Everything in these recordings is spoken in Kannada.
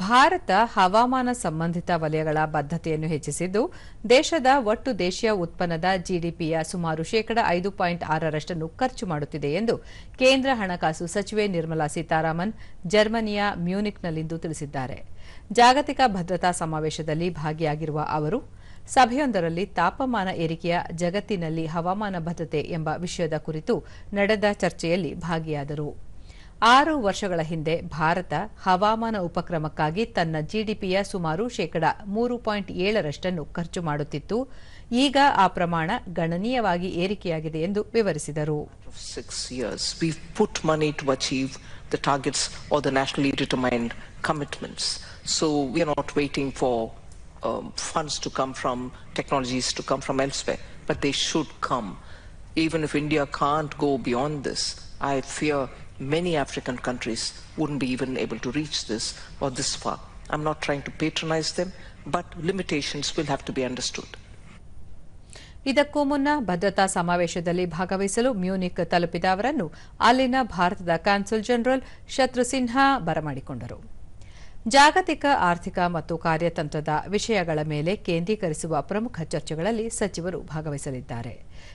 ಭಾರತ ಹವಾಮಾನ ಸಂಬಂಧಿತ ವಲಯಗಳ ಬದ್ಧತೆಯನ್ನು ಹೆಚ್ಚಿಸಿದ್ದು, ದೇಶದ ಒಟ್ಟು ದೇಶೀಯ ಉತ್ಪನ್ನದ ಜಿಡಿಪಿಯ ಸುಮಾರು ಶೇಕಡ ಐದು ಪಾಯಿಂಟ್ ಆರರಷ್ಟನ್ನು ಖರ್ಚು ಮಾಡುತ್ತಿದೆ ಎಂದು ಕೇಂದ್ರ ಹಣಕಾಸು ಸಚಿವೆ ನಿರ್ಮಲಾ ಸೀತಾರಾಮನ್ ಜರ್ಮನಿಯ ಮ್ಯೂನಿಕ್ನಲ್ಲಿಂದು ತಿಳಿಸಿದ್ದಾರೆ. ಜಾಗತಿಕ ಭದ್ರತಾ ಸಮಾವೇಶದಲ್ಲಿ ಭಾಗಿಯಾಗಿರುವ ಅವರು, ಸಭೆಯೊಂದರಲ್ಲಿ ತಾಪಮಾನ ಏರಿಕೆಯ ಜಗತ್ತಿನಲ್ಲಿ ಹವಾಮಾನ ಭದ್ರತೆ ಎಂಬ ವಿಷಯದ ಕುರಿತು ನಡೆದ ಚರ್ಚೆಯಲ್ಲಿ ಭಾಗಿಯಾದರು. ಆರು ವರ್ಷಗಳ ಹಿಂದೆ ಭಾರತ ಹವಾಮಾನ ಉಪಕ್ರಮಕ್ಕಾಗಿ ತನ್ನ ಜಿಡಿಪಿಯ ಸುಮಾರು ಶೇಕಡ ಮೂರು ಪಾಯಿಂಟ್ ಏಳರಷ್ಟನ್ನು ಖರ್ಚು ಮಾಡುತ್ತಿತ್ತು ಈಗ ಆ ಪ್ರಮಾಣ ಗಣನೀಯವಾಗಿ ಏರಿಕೆಯಾಗಿದೆ ಎಂದು ವಿವರಿಸಿದರು the targets or the nationally determined commitments. So we are not waiting for um, funds to come from technologies to come from elsewhere, but they should come. Even if India can't go beyond this, I fear many African countries wouldn't be even able to reach this or this far. I'm not trying to patronize them, but limitations will have to be understood. ಇದಕ್ಕೂ ಮುನ್ನ ಭದ್ರತಾ ಸಮಾವೇಶದಲ್ಲಿ ಭಾಗವಹಿಸಲು ಮ್ಯೂನಿಕ್ ತಲುಪಿದ ಅವರನ್ನು ಅಲ್ಲಿನ ಭಾರತದ ಕಾನ್ಸುಲ್ ಜನರಲ್ ಶತ್ರು ಸಿನ್ಹಾ ಬರಮಾಡಿಕೊಂಡರು ಜಾಗತಿಕ ಆರ್ಥಿಕ ಮತ್ತು ಕಾರ್ಯತಂತ್ರದ ವಿಷಯಗಳ ಮೇಲೆ ಕೇಂದ್ರೀಕರಿಸುವ ಪ್ರಮುಖ ಚರ್ಚೆಗಳಲ್ಲಿ ಸಚಿವರು ಭಾಗವಹಿಸಲಿದ್ದಾರೆ.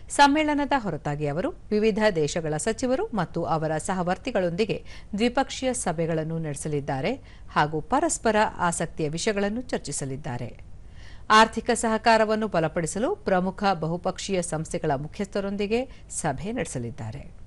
ಸಮ್ಮೇಳನದ ಹೊರತಾಗಿ ಅವರು ವಿವಿಧ ದೇಶಗಳ ಸಚಿವರು ಮತ್ತು ಅವರ ಸಹವರ್ತಿಗಳೊಂದಿಗೆ ದ್ವಿಪಕ್ಷೀಯ ಸಭೆಗಳನ್ನು ನಡೆಸಲಿದ್ದಾರೆ ಹಾಗೂ ಪರಸ್ಪರ ಆಸಕ್ತಿಯ ವಿಷಯಗಳನ್ನು ಚರ್ಚಿಸಲಿದ್ದಾರೆ. ಆರ್ಥಿಕ ಸಹಕಾರವನ್ನು ಬಲಪಡಿಸಲು ಪ್ರಮುಖ ಬಹುಪಕ್ಷೀಯ ಸಂಸ್ಥೆಗಳ ಮುಖ್ಯಸ್ಥರೊಂದಿಗೆ ಸಭೆ ನಡೆಸಲಿದ್ದಾರೆ.